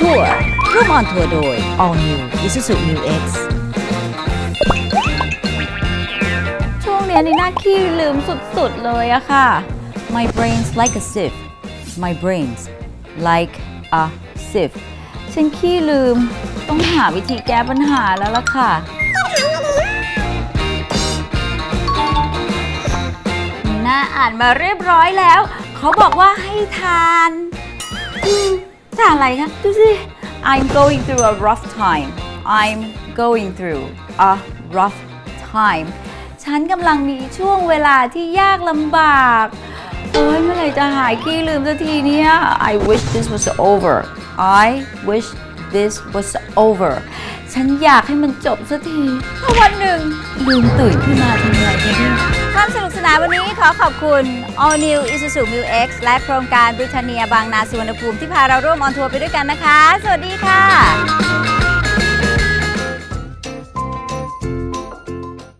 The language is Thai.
ทัวร์ร่วมออนทัวร์โดย All New Isuzu New X ช่วงเนี้ยนี่น่าขี้ลืมสุดๆเลยอะค่ะ My brain's like a sieve My brain's like a sieve ฉันขี้ลืมต้องหาวิธีแก้ปัญหาแล้วล่ะค่ะ นี่น่าอ่านมาเรียบร้อยแล้ว เขาบอกว่าให้ทานอืมทาน อะไรคะดูสิ I'm going through a rough time I'm going through a rough time ฉันกำลังมีช่วงเวลาที่ยากลำบาก โอ้ยเมื่อไหร่จะหายขี้ลืมสักทีเนี่ย I wish this was over I wish this was over ฉันอยากให้มันจบสักทีถ้าวันหนึ่งลืมตื่นขึ้นมาทำอะไงดีเนี่ย นาวันนี้ขอขอบคุณ All New Isuzu Mu X และโครงการบริ t เนียบางนาสุวรรณภูมิที่พาเราร่วมออนทัวร์ไปด้วยกันนะคะ สวัสดีค่ะ